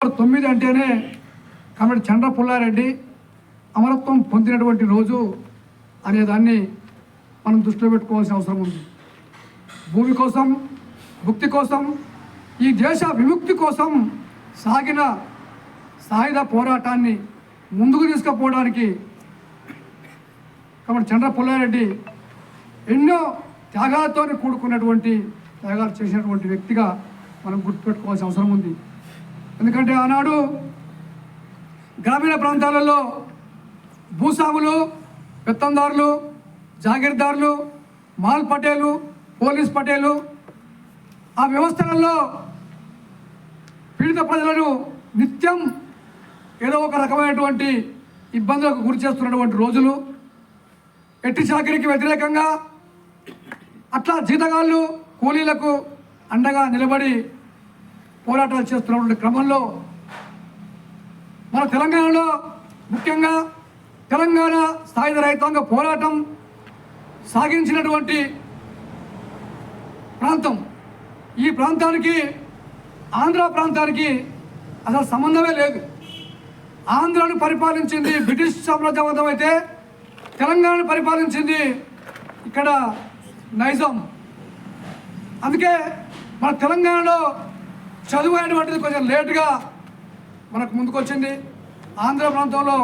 తొమ్మిది అంటేనే కమిటీ చంద్ర పుల్లారెడ్డి అమరత్వం పొందినటువంటి రోజు అనేదాన్ని మనం దృష్టిలో పెట్టుకోవాల్సిన అవసరం ఉంది. భూమి కోసం భుక్తి కోసం ఈ దేశ విముక్తి కోసం సాగిన సాయుధ పోరాటాన్ని ముందుకు తీసుకుపోవడానికి కాబట్టి చంద్ర పుల్లారెడ్డి ఎన్నో త్యాగాలతో కూడుకున్నటువంటి త్యాగాలు చేసినటువంటి వ్యక్తిగా మనం గుర్తుపెట్టుకోవాల్సిన అవసరం ఉంది. ఎందుకంటే ఆనాడు గ్రామీణ ప్రాంతాలలో భూస్వాములు పెత్తందారులు జాగీర్దారులు మాల్ పటేలు పోలీస్ పటేలు ఆ వ్యవస్థలలో పీడిత ప్రజలను నిత్యం ఏదో ఒక రకమైనటువంటి ఇబ్బందులకు గురి చేస్తున్నటువంటి రోజులు. ఎట్టి చాకరీకి వ్యతిరేకంగా అట్లా జీతగాళ్ళు కూలీలకు అండగా నిలబడి పోరాటాలు చేస్తున్నటువంటి క్రమంలో మన తెలంగాణలో ముఖ్యంగా తెలంగాణ సాయుధ రైతాంగ పోరాటం సాగించినటువంటి ప్రాంతం. ఈ ప్రాంతానికి ఆంధ్ర ప్రాంతానికి అసలు సంబంధమే లేదు. ఆంధ్రాను పరిపాలించింది బ్రిటిష్ సామ్రాజ్యవాదం అయితే తెలంగాణను పరిపాలించింది ఇక్కడ నైజాం. అందుకే మన తెలంగాణలో చదువు అనేటువంటిది కొంచెం లేటుగా మనకు ముందుకొచ్చింది. ఆంధ్ర ప్రాంతంలో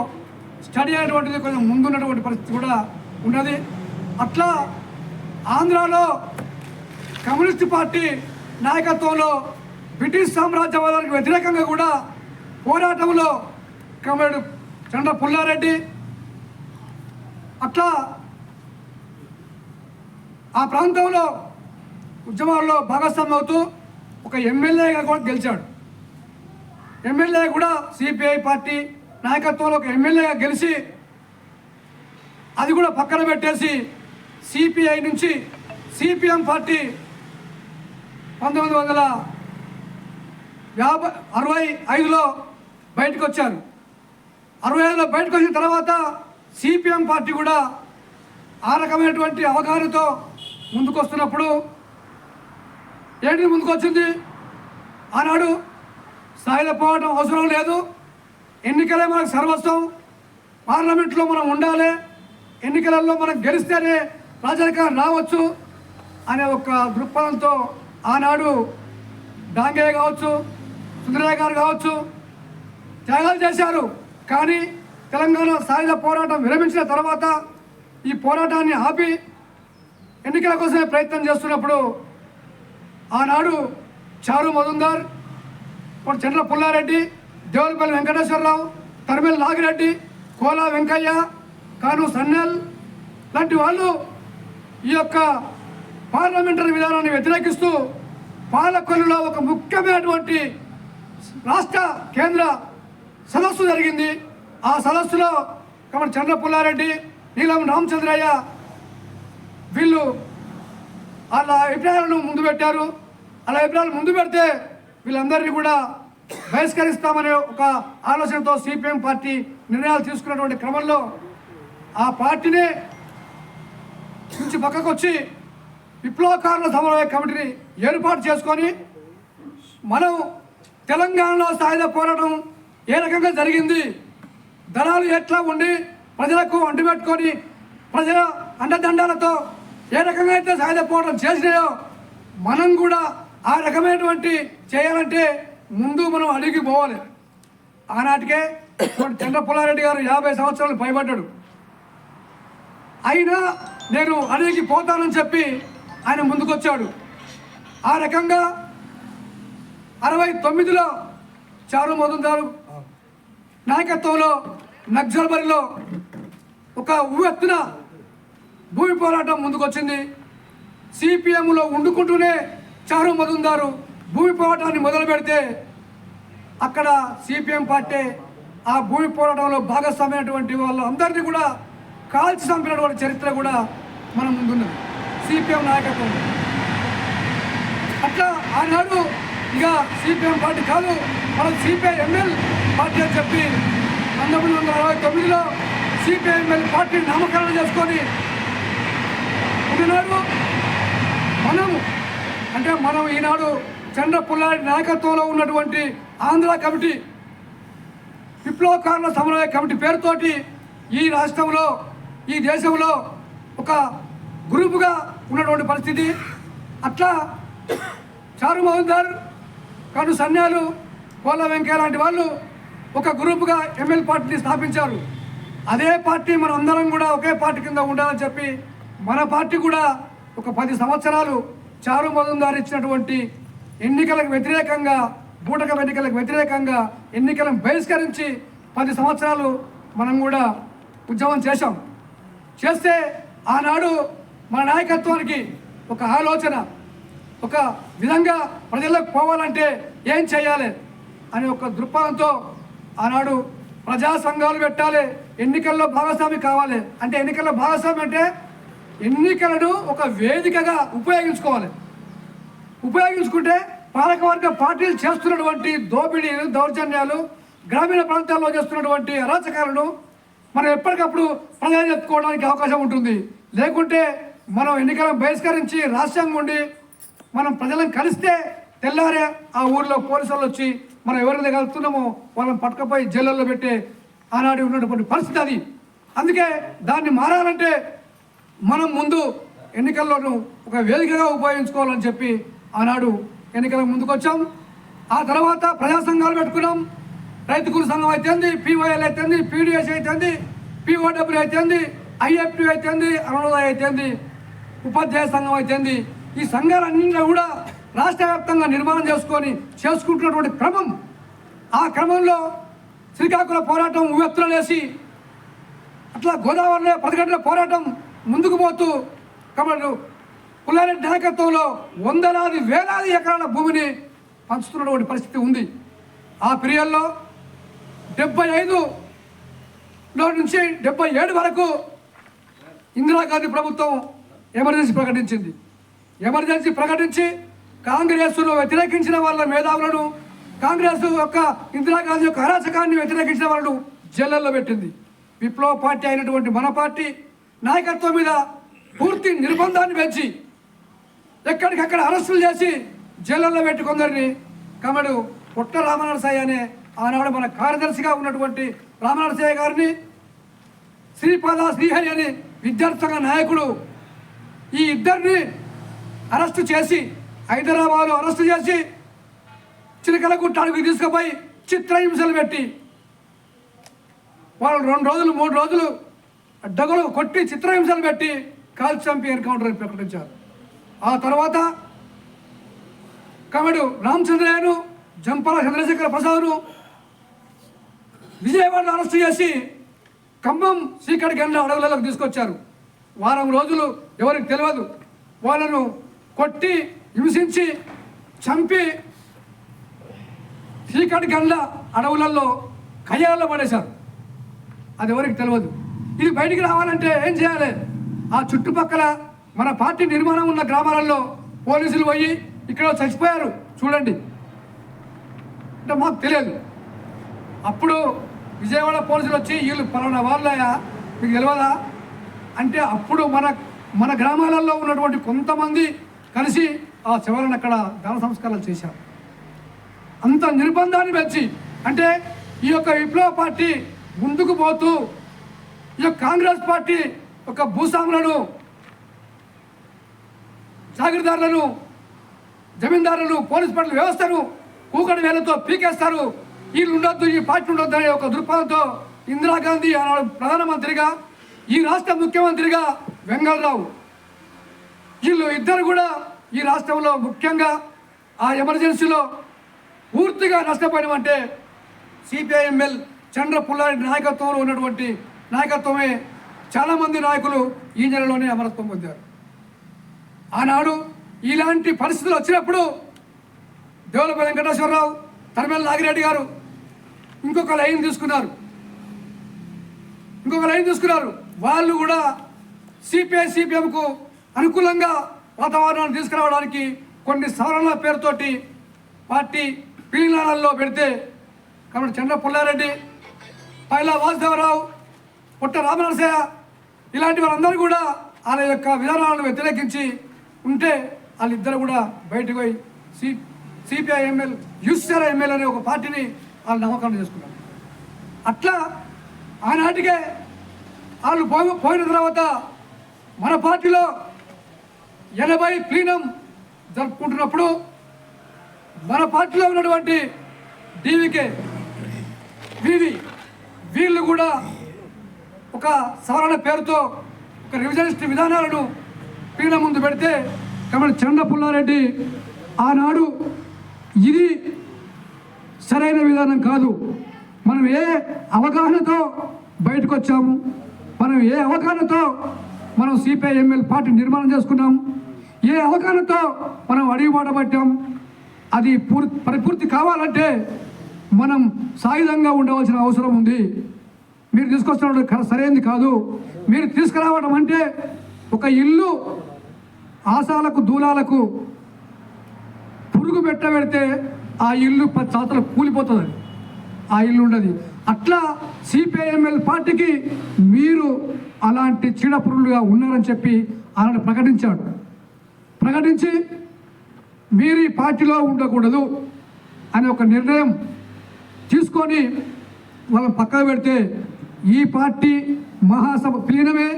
స్టడీ అనేటువంటిది కొంచెం ముందున్నటువంటి పరిస్థితి కూడా ఉన్నది. అట్లా ఆంధ్రాలో కమ్యూనిస్ట్ పార్టీ నాయకత్వంలో బ్రిటిష్ సామ్రాజ్యవాదానికి వ్యతిరేకంగా కూడా పోరాటంలో కమరేడు చండ్ర పుల్లారెడ్డి అట్లా ఆ ప్రాంతంలో ఉద్యమాల్లో భాగస్వామ్యం అవుతూ ఒక ఎమ్మెల్యేగా కూడా గెలిచాడు. ఎమ్మెల్యే కూడా సిపిఐ పార్టీ నాయకత్వంలో ఒక ఎమ్మెల్యేగా గెలిచి అది కూడా పక్కన పెట్టేసి సిపిఐ నుంచి సిపిఎం పార్టీ పంతొమ్మిది వందల యాభై అరవై ఐదులో బయటకు వచ్చారు. అరవై ఐదులో బయటకు వచ్చిన తర్వాత సిపిఎం పార్టీ కూడా ఆ రకమైనటువంటి అవగాహనతో ముందుకు వస్తున్నప్పుడు ఏంటి ముందుకు వచ్చింది ఆనాడు సాయుధ పోవడం అవసరం లేదు. ఎన్నికలే మనకు సర్వస్వం. పార్లమెంట్లో మనం ఉండాలి. ఎన్నికలలో మనం గెలిస్తేనే రాజరికం రావచ్చు అనే ఒక దృక్పథంతో ఆనాడు డాంగయ్య కావచ్చు సుందరయ్య గారు కావచ్చు త్యాగాలు చేశారు. కానీ తెలంగాణ సాయుధ పోరాటం విరమించిన తర్వాత ఈ పోరాటాన్ని ఆపి ఎన్నికల కోసమే ప్రయత్నం చేస్తున్నప్పుడు ఆనాడు చారు మజుందార్ ఇప్పుడు చంద్ర పుల్లారెడ్డి దేవులపల్లి వెంకటేశ్వరరావు తరిమేల నాగిరెడ్డి కోలా వెంకయ్య కాను సన్నెల్ లాంటి వాళ్ళు ఈ యొక్క పార్లమెంటరీ విధానాన్ని వ్యతిరేకిస్తూ పాలకొల్లులో ఒక ముఖ్యమైనటువంటి రాష్ట్ర కేంద్ర సదస్సు జరిగింది. ఆ సదస్సులో కాబట్టి చంద్ర పుల్లారెడ్డి నీలం రామచంద్రయ్య వీళ్ళు వాళ్ళ అభిప్రాయాలను ముందు పెట్టారు. అలా అభిప్రాయాలు ముందు పెడితే వీళ్ళందరినీ కూడా బహిష్కరిస్తామనే ఒక ఆలోచనతో సిపిఎం పార్టీ నిర్ణయాలు తీసుకున్నటువంటి క్రమంలో ఆ పార్టీనే నుంచి పక్కకు వచ్చి విప్లవకారుల సమన్వయ కమిటీని ఏర్పాటు చేసుకొని మనం తెలంగాణలో సాయుధ పోరాటం ఏ రకంగా జరిగింది దళాలు ఎట్లా ఉండి ప్రజలకు అంటుపెట్టుకొని ప్రజల అండదండాలతో ఏ రకంగా అయితే సాయుధ పోరాటం చేసినాయో మనం కూడా ఆ రకమైనటువంటి చేయాలంటే ముందు మనం అడిగి పోవాలి. ఆనాటికే ఇప్పుడు చంద్ర పుల్లారెడ్డి గారు యాభై సంవత్సరాలు భయపడ్డాడు అయినా నేను అడిగి పోతానని చెప్పి ఆయన ముందుకొచ్చాడు. ఆ రకంగా అరవై తొమ్మిదిలో చారు మధుందారు నాయకత్వంలో నక్సల్బరిలో ఒక ఉవ్వెత్తున భూమి పోరాటం ముందుకొచ్చింది. సిపిఎంలో వండుకుంటూనే చారు మధుందారు భూమి పోరాటాన్ని మొదలు పెడితే అక్కడ సిపిఎం పార్టీ ఆ భూమి పోరాటంలో భాగస్వామైనటువంటి వాళ్ళు అందరినీ కూడా కాల్చి చంపినటువంటి చరిత్ర కూడా మన ముందున్నది. సిపిఎం నాయకత్వం. అట్లా ఆనాడు ఇక సిపిఎం పార్టీ కాదు మనం సిపిఐ ఎంఎల్ పార్టీ అని చెప్పి పంతొమ్మిది వందల అరవై తొమ్మిదిలో సిపిఐ ఎంఎల్ పార్టీ నామకరణం చేసుకొని ఈనాడు మనము అంటే మనం ఈనాడు చంద్ర పుల్లారెడ్డి నాయకత్వంలో ఉన్నటువంటి ఆంధ్ర కమిటీ విప్లవకారుల సమన్వయ కమిటీ పేరుతోటి ఈ రాష్ట్రంలో ఈ దేశంలో ఒక గ్రూపుగా ఉన్నటువంటి పరిస్థితి. అట్లా చారు మహోదర్ కను సన్యాలు కోల వెంకయ్య లాంటి వాళ్ళు ఒక గ్రూపుగా ఎమ్మెల్యే పార్టీని స్థాపించారు. అదే పార్టీ మన అందరం కూడా ఒకే పార్టీ కింద ఉండాలని చెప్పి మన పార్టీ కూడా ఒక పది సంవత్సరాలు చారు మహోదర్ ఇచ్చినటువంటి ఎన్నికలకు వ్యతిరేకంగా బూటకం ఎన్నికలకు వ్యతిరేకంగా ఎన్నికలను బహిష్కరించి పది సంవత్సరాలు మనం కూడా ఉద్యమం చేశాం. చేస్తే ఆనాడు మన నాయకత్వానికి ఒక ఆలోచన ఒక విధంగా ప్రజలకు పోవాలంటే ఏం చేయాలి అనే ఒక దృక్పథంతో ఆనాడు ప్రజా సంఘాలు పెట్టాలి ఎన్నికల్లో భాగస్వామి కావాలి. అంటే ఎన్నికల్లో భాగస్వామి అంటే ఎన్నికలను ఒక వేదికగా ఉపయోగించుకోవాలి. ఉపయోగించుకుంటే పాలకవర్గ పార్టీలు చేస్తున్నటువంటి దోపిడీలు దౌర్జన్యాలు గ్రామీణ ప్రాంతాల్లో చేస్తున్నటువంటి అరాచకాలను మనం ఎప్పటికప్పుడు ప్రజలు చెప్పుకోవడానికి అవకాశం ఉంటుంది. లేకుంటే మనం ఎన్నికలను బహిష్కరించి రాష్ట్రంగా ఉండి మనం ప్రజలను కలిస్తే తెల్లారే ఆ ఊర్లో పోలీసులు వచ్చి మనం ఎవరైతే కలుస్తున్నామో వాళ్ళని పట్టుకపోయి జైళ్ళల్లో పెట్టే ఆనాడు ఉన్నటువంటి పరిస్థితి అది. అందుకే దాన్ని మారాలంటే మనం ముందు ఎన్నికల్లోనూ ఒక వేదికగా ఉపయోగించుకోవాలని చెప్పి ఆనాడు ఎన్నికలకు ముందుకొచ్చాం. ఆ తర్వాత ప్రజా సంఘాలు పెట్టుకున్నాం. రైతు సంఘం అయితేంది పీవోఎల్ అయితేంది పీడిఎస్ అయితేంది పీఓడబ్ల్యూ అయితేంది ఐఎఫ్టీ అయితేంది అరుణోదయ అయితేంది ఉపాధ్యాయ సంఘం అయితేంది. ఈ సంఘాలన్నింటిలో కూడా రాష్ట్ర వ్యాప్తంగా నిర్మాణం చేసుకొని చేసుకుంటున్నటువంటి క్రమం. ఆ క్రమంలో శ్రీకాకుళం పోరాటం ఉవ్వెత్తులేసి అట్లా గోదావరిలో పది పోరాటం ముందుకు పోతూ కమలు పుల్లారెడ్డి నాయకత్వంలో వందలాది వేలాది ఎకరాల భూమిని పంచుతున్నటువంటి పరిస్థితి ఉంది. ఆ పీరియడ్లో డెబ్బై ఐదులో నుంచి డెబ్బై ఏడు వరకు ఇందిరాగాంధీ ప్రభుత్వం ఎమర్జెన్సీ ప్రకటించింది. ఎమర్జెన్సీ ప్రకటించి కాంగ్రెస్ను వ్యతిరేకించిన వాళ్ళ మేధావులను కాంగ్రెస్ యొక్క ఇందిరాగాంధీ యొక్క అరాచకాన్ని వ్యతిరేకించిన వాళ్ళను జైళ్ళల్లో పెట్టింది. విప్లవ పార్టీ అయినటువంటి మన పార్టీ నాయకత్వం మీద పూర్తి నిర్బంధాన్ని పెంచి ఎక్కడికక్కడ అరెస్టులు చేసి జైళ్ళల్లో పెట్టి కొందరిని కమడు పుట్ట రామనరసాయి అనే ఆనాడు మన కార్యదర్శిగా ఉన్నటువంటి రామనరసాయి గారిని శ్రీపాద శ్రీహరి అని విద్యార్థి నాయకుడు ఈ ఇద్దరిని అరెస్టు చేసి హైదరాబాద్లో అరెస్టు చేసి చిలకలగుట్ట అడుగు తీసుకుపోయి చిత్రహింసలు పెట్టి వాళ్ళు రెండు రోజులు మూడు రోజులు డగలు కొట్టి చిత్రహింసలు పెట్టి కాల్చి చంపి ఎన్కౌంటర్ అని ప్రకటించారు. ఆ తర్వాత కమడు రామచంద్రయ్యను జంపల చంద్రశేఖర ప్రసాద్ను విజయవాడ అరెస్ట్ చేసి ఖమ్మం సీకటి గండ్ల అడవులలోకి తీసుకొచ్చారు. వారం రోజులు ఎవరికి తెలియదు. వాళ్ళను కొట్టి హింసించి చంపి చీకటి గండ్ల అడవులలో కయ్యాలలో పడేశారు. అది ఎవరికి తెలియదు. ఇది బయటికి రావాలంటే ఏం చేయాలి? ఆ చుట్టుపక్కల మన పార్టీ నిర్మాణం ఉన్న గ్రామాలలో పోలీసులు పోయి ఇక్కడ చచ్చిపోయారు. చూడండి. అంటే మాకు తెలియదు. అప్పుడు విజయవాడ పోలీసులు వచ్చి వీళ్ళు పలానా వాళ్ళయా? మీకు తెలియదా అంటే అప్పుడు మన మన గ్రామాలలో ఉన్నటువంటి కొంతమంది కలిసి ఆ చివరన అక్కడ దాన సంస్కారాలు చేశారు. అంత నిర్బంధాన్ని పెంచి అంటే ఈ యొక్క విప్లవ పార్టీ ముందుకు పోతూ ఈ యొక్క కాంగ్రెస్ పార్టీ ఒక భూస్వాములను జాగీర్దారులను జమీందారులను పోలీస్ పట్ల వ్యవస్థను కూకటి వేలతో పీకేస్తారు. వీళ్ళు ఉండొద్దు ఈ పార్టీ ఉండొద్దు అనే ఒక దృక్పథంతో ఇందిరాగాంధీ ఆనాడు ప్రధానమంత్రిగా ఈ రాష్ట్ర ముఖ్యమంత్రిగా వెంగళరావు. వీళ్ళు ఇద్దరు కూడా ఈ రాష్ట్రంలో ముఖ్యంగా ఆ ఎమర్జెన్సీలో పూర్తిగా నష్టపోయినమంటే సిపిఐఎంఎల్ చంద్ర పుల్లారెడ్డి నాయకత్వంలో ఉన్నటువంటి నాయకత్వమే చాలామంది నాయకులు ఈ నెలలోనే అమరత్వం పొందారు. ఆనాడు ఇలాంటి పరిస్థితులు వచ్చినప్పుడు దేవులపల్లి వెంకటేశ్వరరావు తరమేల నాగిరెడ్డి గారు ఇంకొక లైన్ తీసుకున్నారు. ఇంకొక లైన్ తీసుకున్నారు. వాళ్ళు కూడా సిపిఐ సిపిఎంకు అనుకూలంగా వాతావరణాన్ని తీసుకురావడానికి కొన్ని సవరణల పేరుతోటి పార్టీ పీలనాలలో పెడితే కాబట్టి చంద్ర పుల్లారెడ్డి పైలా వాసుదేవరావు పుట్ట రామనరసయ్య ఇలాంటి వారందరూ కూడా వాళ్ళ యొక్క విధానాలను వ్యతిరేకించి ఉంటే వాళ్ళిద్దరు కూడా బయటకు పోయి C CPI ML UCR MLA అనే ఒక పార్టీని వాళ్ళు నమ్మకం చేసుకున్నారు. అట్లా ఆనాటికే వాళ్ళు పోయి పోయిన తర్వాత మన పార్టీలో ఎనభై ప్లీనం జరుపుకుంటున్నప్పుడు మన పార్టీలో ఉన్నటువంటి డీవీకే వివి వీళ్ళు కూడా ఒక సవరణ పేరుతో ఒక రివిజనిస్ట్ విధానాలను పీన ముందు పెడితే కాబట్టి చండ పుల్లారెడ్డి ఆనాడు ఇది సరైన విధానం కాదు. మనం ఏ అవగాహనతో బయటకు వచ్చాము మనం ఏ అవగాహనతో మనం సిపిఐ ఎంఎల్ పార్టీ నిర్మాణం చేసుకున్నాము? ఏ అవగాహనతో మనం అడిగిబాట పట్టాం? అది పూర్తి పరిపూర్తి కావాలంటే మనం సాయుధంగా ఉండవలసిన అవసరం ఉంది. మీరు తీసుకొస్తున్న సరైనది కాదు. మీరు తీసుకురావడం అంటే ఒక ఇల్లు ఆశాలకు దూలాలకు పురుగు పెట్టబెడితే ఆ ఇల్లు పది తాతలకు కూలిపోతుంది. ఆ ఇల్లు ఉండదు. అట్లా సిపిఐఎంఎల్ పార్టీకి మీరు అలాంటి చీడపురుగులుగా ఉన్నారని చెప్పి ఆయన ప్రకటించాడు. ప్రకటించి మీరు ఈ పార్టీలో ఉండకూడదు అనే ఒక నిర్ణయం తీసుకొని వాళ్ళని పక్కన పెడితే ఈ పార్టీ మహాసభ క్లీనమే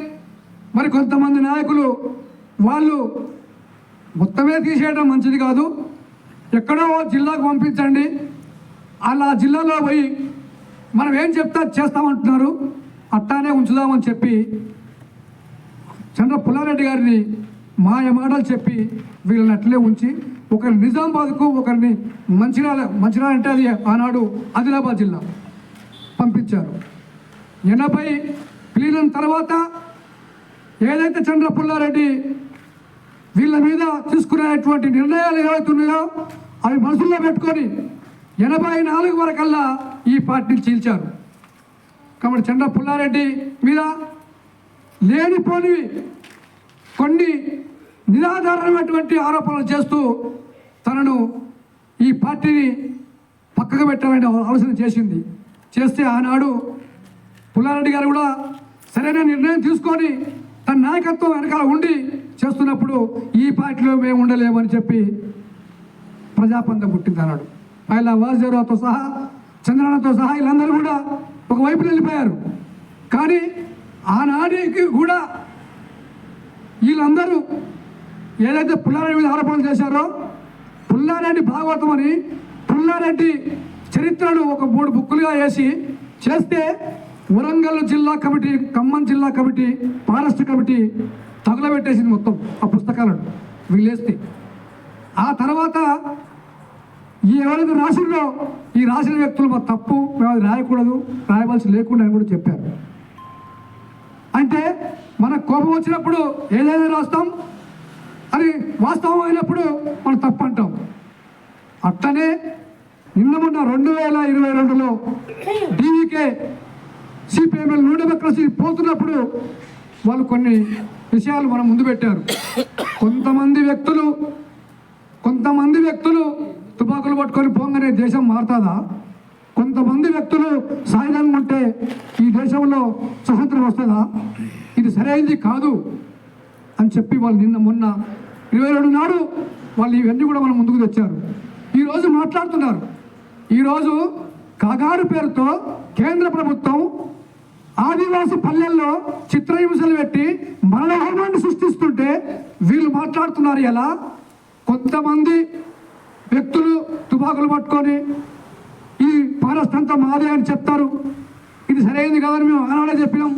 మరి కొంతమంది నాయకులు వాళ్ళు మొత్తమే తీసేయడం మంచిది కాదు. ఎక్కడో ఓ జిల్లాకు పంపించండి. అలా జిల్లాలో పోయి మనం ఏం చెప్తా చేస్తామంటున్నారు. అట్టానే ఉంచుదామని చెప్పి చంద్ర పుల్లారెడ్డి గారిని మాయ మాటలు చెప్పి వీళ్ళని అట్లే ఉంచి ఒకరిని నిజామాబాద్కు ఒకరిని మంచిర్యాల మంచిర్యాల అంటే అది ఆనాడు ఆదిలాబాద్ జిల్లా పంపించారు. ఎనభై విలీనం తర్వాత ఏదైతే చంద్ర పుల్లారెడ్డి వీళ్ళ మీద తీసుకునేటువంటి నిర్ణయాలు ఏవైతే ఉన్నాయో అవి మనసుల్లో పెట్టుకొని ఎనభై నాలుగు వరకల్లా ఈ పార్టీని చీల్చారు. కాబట్టి చంద్ర పుల్లారెడ్డి మీద లేనిపోనివి కొన్ని నిరాధారమైనటువంటి ఆరోపణలు చేస్తూ తనను ఈ పార్టీని పక్కకు పెట్టాలని ఆలోచన చేసింది. చేస్తే ఆనాడు పుల్లారెడ్డి గారు కూడా సరైన నిర్ణయం తీసుకొని తన నాయకత్వం వెనకాల ఉండి చేస్తున్నప్పుడు ఈ పార్టీలో మేము ఉండలేమని చెప్పి ప్రజాపంతం పుట్టింది అన్నాడు. పైలా వాసుదేవరావుతో సహా చంద్రన్నతో సహా వీళ్ళందరూ కూడా ఒకవైపు వెళ్ళిపోయారు కానీ ఆనాడికి కూడా వీళ్ళందరూ ఏదైతే పుల్లారెడ్డి మీద ఆరోపణలు చేశారో పుల్లారెడ్డి భాగవతం అని పుల్లారెడ్డి చరిత్రను ఒక మూడు బుక్కులుగా వేసి చేస్తే వరంగల్ జిల్లా కమిటీ ఖమ్మం జిల్లా కమిటీ ఫారెస్ట్ కమిటీ తగులబెట్టేసింది మొత్తం ఆ పుస్తకాలను వీళ్ళేస్తే. ఆ తర్వాత ఈ ఎవరైతే రాసిందో ఈ రాసిన వ్యక్తులు మా తప్పు మేము అది రాయకూడదు రాయవలసి లేకుండా అని కూడా చెప్పారు. అంటే మనకు కోపం వచ్చినప్పుడు ఏదైనా రాస్తాం అని వాస్తవం అయినప్పుడు మనం తప్పు అంటాం. అట్లనే నిన్న మొన్న రెండు వేల ఇరవై రెండులో డీవీకే సిపిఎంఎల్ న్యూ కలిసి పోతున్నప్పుడు వాళ్ళు కొన్ని విషయాలు మనం ముందు పెట్టారు. కొంతమంది వ్యక్తులు కొంతమంది వ్యక్తులు తుపాకులు పట్టుకొని పోగానే దేశం మారుతుందా? కొంతమంది వ్యక్తులు సాయుధంగా ఉంటే ఈ దేశంలో స్వతంత్రం వస్తుందా? ఇది సరైనది కాదు అని చెప్పి వాళ్ళు నిన్న మొన్న ఇరవై రెండు నాడు వాళ్ళు ఇవన్నీ కూడా మనం ముందుకు తెచ్చారు. ఈరోజు మాట్లాడుతున్నారు. ఈరోజు కాగారు పేరుతో కేంద్ర ప్రభుత్వం ఆదివాసి పల్లెల్లో చిత్రహింసలు పెట్టి మరణహోమాన్ని సృష్టిస్తుంటే వీళ్ళు మాట్లాడుతున్నారు ఎలా కొంతమంది వ్యక్తులు తుపాకులు పట్టుకొని ఈ ఫారెస్ట్ అంతా మాదే అని చెప్తారు. ఇది సరైనది కాదని మేము ఆనాడే చెప్పినాం.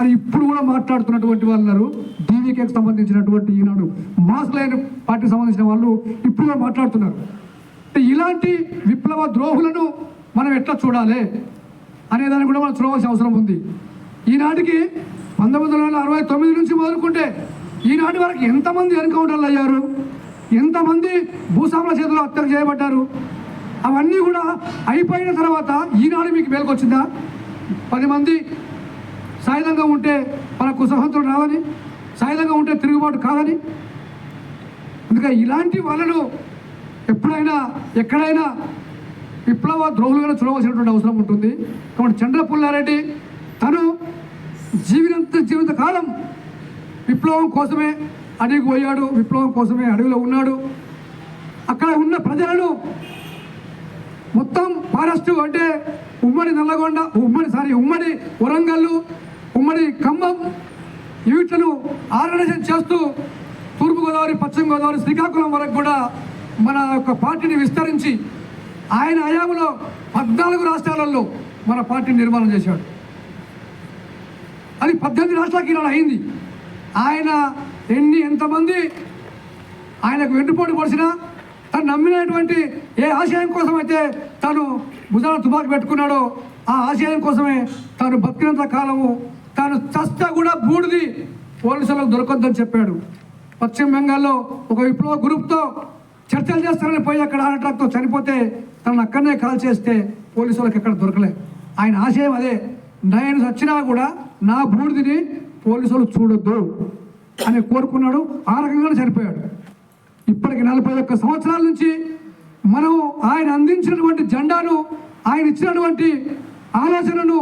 అని ఇప్పుడు కూడా మాట్లాడుతున్నటువంటి వాళ్ళు ఉన్నారు. డీవీకేకి సంబంధించినటువంటి ఈనాడు మాస్ లైన్ పార్టీకి సంబంధించిన వాళ్ళు ఇప్పుడు కూడా మాట్లాడుతున్నారు. ఇలాంటి విప్లవ ద్రోహులను మనం ఎట్లా చూడాలి? అనేదాన్ని కూడా మనం చూడవలసిన అవసరం ఉంది. ఈనాటికి పంతొమ్మిది వందల అరవై తొమ్మిది నుంచి మొదలుకుంటే ఈనాటి వరకు ఎంతమంది ఎన్కౌంటర్లు అయ్యారు? ఎంతమంది భూస్వాముల చేతిలో హత్యలు చేయబడ్డారు? అవన్నీ కూడా అయిపోయిన తర్వాత ఈనాడు మీకు మేలుకొచ్చిందా? పది మంది సాయుధంగా ఉంటే మనకు కుసహంతులు రాదని సాయుధంగా ఉంటే తిరుగుబాటు కాదని. అందుకే ఇలాంటి వలలు ఎప్పుడైనా ఎక్కడైనా విప్లవ ద్రోహులుగా చూడవలసినటువంటి అవసరం ఉంటుంది. కాబట్టి చంద్ర పుల్లారెడ్డి తను జీవినంత జీవిత కాలం విప్లవం కోసమే అడవికి పోయాడు విప్లవం కోసమే అడవిలో ఉన్నాడు. అక్కడ ఉన్న ప్రజలను మొత్తం ఫారెస్ట్ అంటే ఉమ్మడి నల్లగొండ ఉమ్మడి సారీ ఉమ్మడి వరంగల్ ఉమ్మడి ఖమ్మం వీటిను ఆర్గనైజేషన్ చేస్తూ తూర్పుగోదావరి పశ్చిమ గోదావరి శ్రీకాకుళం వరకు కూడా మన యొక్క పార్టీని విస్తరించి ఆయన హయాంలో పద్నాలుగు రాష్ట్రాలలో మన పార్టీని నిర్మాణం చేశాడు. అది పద్దెనిమిది రాష్ట్రాలకి ఈనాడు అయింది. ఆయన ఎన్ని ఎంతమంది ఆయనకు వెన్నుపోటు పొడిచినా తను నమ్మినటువంటి ఏ ఆశయం కోసం అయితే తాను భుజాన తుపాకు పెట్టుకున్నాడో ఆ ఆశయం కోసమే తాను బతికినంత కాలము తాను చస్తా కూడా బూడిది పోలీసులకు దొరకొద్దని చెప్పాడు. పశ్చిమ బెంగాల్లో ఒక విప్లవ గ్రూప్తో చర్చలు చేస్తారని పోయి అక్కడ ఆనట్రాక్తో చనిపోతే తనను అక్కడనే కాల్ చేస్తే వాళ్ళకి ఎక్కడ దొరకలే. ఆయన ఆశయం అదే నేను చచ్చినా కూడా నా బూడిదిని పోలీసులు చూడొద్దు అని కోరుకున్నాడు. ఆ రకంగానే చనిపోయాడు. ఇప్పటికి నలభై ఒక్క సంవత్సరాల నుంచి మనం ఆయన అందించినటువంటి జెండాను ఆయన ఇచ్చినటువంటి ఆలోచనను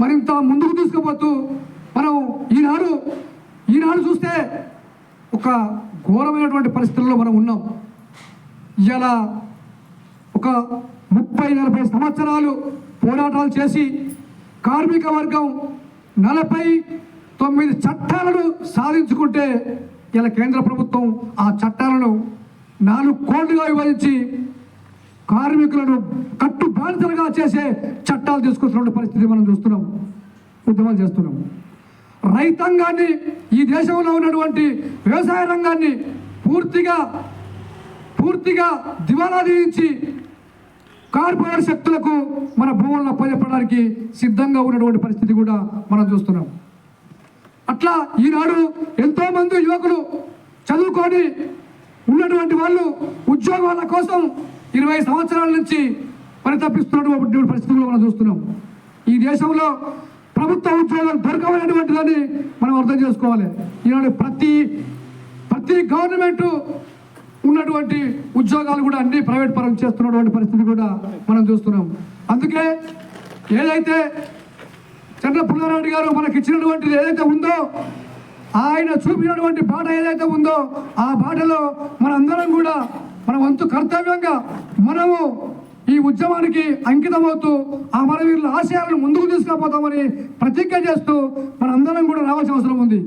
మరింత ముందుకు తీసుకుపోతూ మనం ఈనాడు ఈనాడు చూస్తే ఒక ఘోరమైనటువంటి పరిస్థితుల్లో మనం ఉన్నాం. ఇలా ఒక ముప్పై నలభై సంవత్సరాలు పోరాటాలు చేసి కార్మిక వర్గం నలభై తొమ్మిది చట్టాలను సాధించుకుంటే ఇలా కేంద్ర ప్రభుత్వం ఆ చట్టాలను నాలుగు కోట్లుగా విభజించి కార్మికులను కట్టు చేసే చట్టాలు తీసుకొస్తున్న పరిస్థితి మనం చూస్తున్నాం ఉద్యమాలు చేస్తున్నాం. రైతాంగాన్ని ఈ దేశంలో ఉన్నటువంటి వ్యవసాయ రంగాన్ని పూర్తిగా పూర్తిగా దివాలా తీయించి కార్పొరేట్ శక్తులకు మన భూములను అప్పచెప్పడానికి సిద్ధంగా ఉన్నటువంటి పరిస్థితి కూడా మనం చూస్తున్నాం. అట్లా ఈనాడు ఎంతోమంది యువకులు చదువుకొని ఉన్నటువంటి వాళ్ళు ఉద్యోగాల కోసం ఇరవై సంవత్సరాల నుంచి పరితపిస్తున్నటువంటి పరిస్థితుల్లో మనం చూస్తున్నాం. ఈ దేశంలో ప్రభుత్వ ఉద్యోగాలు దొరకమైనటువంటిదని మనం అర్థం చేసుకోవాలి. ఈనాడు ప్రతి ప్రతి గవర్నమెంటు ఉన్నటువంటి ఉద్యోగాలు కూడా అన్ని ప్రైవేట్ పరం చేస్తున్నటువంటి పరిస్థితి కూడా మనం చూస్తున్నాం. అందుకే ఏదైతే చంద్ర పుల్లారెడ్డి గారు మనకి ఇచ్చినటువంటిది ఏదైతే ఉందో ఆయన చూపినటువంటి బాట ఏదైతే ఉందో ఆ బాటలో మనందరం కూడా మన వంతు కర్తవ్యంగా మనము ఈ ఉద్యమానికి అంకితమవుతూ ఆ మనవీరుల ఆశయాలను ముందుకు తీసుకుపోతామని ప్రతిజ్ఞ చేస్తూ మనందరం కూడా రావాల్సిన అవసరం ఉంది.